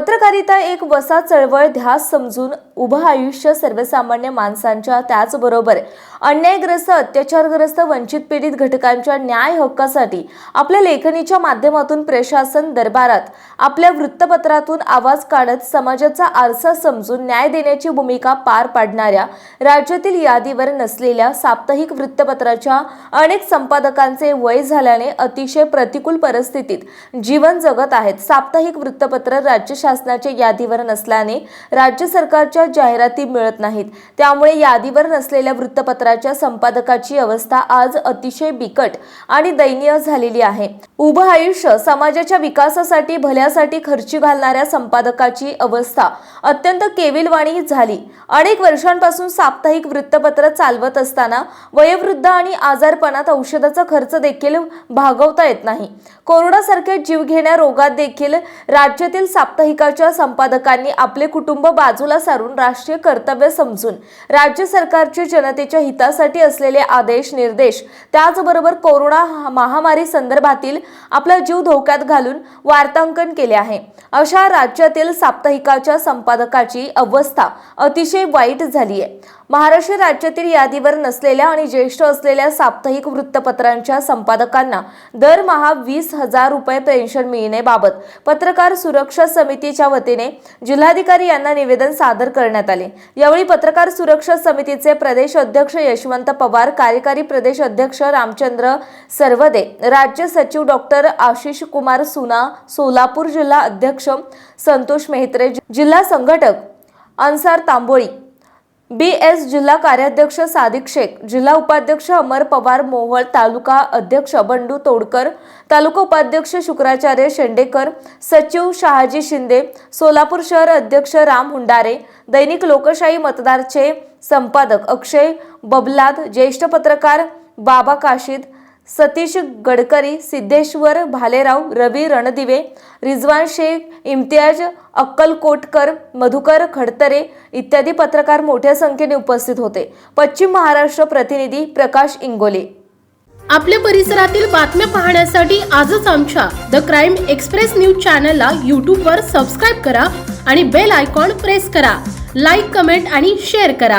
पत्रकारिता एक वसा चळवळ ध्यास समजून उभं आयुष्य सर्वसामान्य माणसांच्या त्याचबरोबर अन्यायग्रस्त अत्याचारग्रस्त वंचित पीडित घटकांच्या न्याय हक्कासाठी आपल्या लेखणीच्या माध्यमातून प्रशासन दरबारात आपल्या वृत्तपत्रातून आवाज काढत समाजाचा आरसा समजून न्याय देण्याची भूमिका पार पाडणाऱ्या राज्यातील यादीवर नसलेल्या साप्ताहिक वृत्तपत्राच्या अनेक संपादकांचे वय झाल्याने अतिशय प्रतिकूल परिस्थितीत जीवन जगत आहेत. साप्ताहिक वृत्तपत्र राज्य शासनाच्या यादीवर नसल्याने राज्य सरकारच्या जाहिराती मिळत नाहीत. त्यामुळे यादीवर नसलेल्या वृत्तपत्राच्या संपादकाची अवस्था आज अतिशय बिकट आणि दयनीय झालेली आहे. उभं आयुष्य समाजाच्या विकासासाठी भल्यासाठी खर्ची घालणाऱ्या संपादकाची अवस्था अत्यंत केविलवाणी झाली. अनेक वर्षांपासून साप्ताहिक वृत्तपत्र चालवत असताना वयोवृद्ध आणि आजारपणात औषधाचा खर्च देखील भागवता येत नाही. कोरोनासारख्या जीवघेण्या रोगात देखील राज्यातील साप्ताहिकाच्या संपादकांनी आपले कुटुंब बाजूला सारून राष्ट्रीय कर्तव्य समजून राज्य सरकारचे जनतेच्या हितासाठी असलेले आदेश निर्देश त्याचबरोबर कोरोना महामारी संदर्भातील आपला जीव धोक्यात घालून वार्तांकन केले आहे. अशा राज्यातील साप्ताहिकाच्या संपादकाची अवस्था अतिशय वाईट झाली आहे. महाराष्ट्र राज्यातील यादीवर नसलेल्या आणि ज्येष्ठ असलेल्या साप्ताहिक वृत्तपत्रांच्या संपादकांना दरमहा वीस हजार रुपये पेन्शन मिळण्याबाबत पत्रकार सुरक्षा समितीच्या वतीने जिल्हाधिकारी यांना निवेदन सादर करण्यात आले. यावेळी पत्रकार सुरक्षा समितीचे प्रदेश अध्यक्ष यशवंत पवार कार्यकारी प्रदेश अध्यक्ष रामचंद्र सर्वदे राज्य सचिव डॉक्टर आशिष कुमार सुना सोलापूर जिल्हा अध्यक्ष संतोष मेहत्रे जिल्हा संघटक अन्सार तांबोळी बी एस जिल्हा कार्याध्यक्ष सादिक शेख जिल्हा उपाध्यक्ष अमर पवार मोहोळ तालुका अध्यक्ष बंडू तोडकर तालुका उपाध्यक्ष शुक्राचार्य शेंडेकर सचिव शहाजी शिंदे सोलापूर शहर अध्यक्ष राम हुंडारे दैनिक लोकशाही मतदारचे संपादक अक्षय बबलाद ज्येष्ठ पत्रकार बाबा काशीद सतीश गडकरी सिद्धेश्वर भालेराव रवी रणदिवे रिजवान शेख इम्तियाज अक्कलकोटकर मधुकर खडतरे इत्यादी पत्रकार मोठ्या संख्येने उपस्थित होते. पश्चिम महाराष्ट्र प्रतिनिधी प्रकाश इंगोले. आपल्या परिसरातील बातम्या पाहण्यासाठी आजच आमच्या द क्राईम एक्सप्रेस न्यूज चॅनलला यूट्यूबवर सबस्क्राईब करा आणि बेल आयकॉन प्रेस करा. लाईक कमेंट आणि शेअर करा.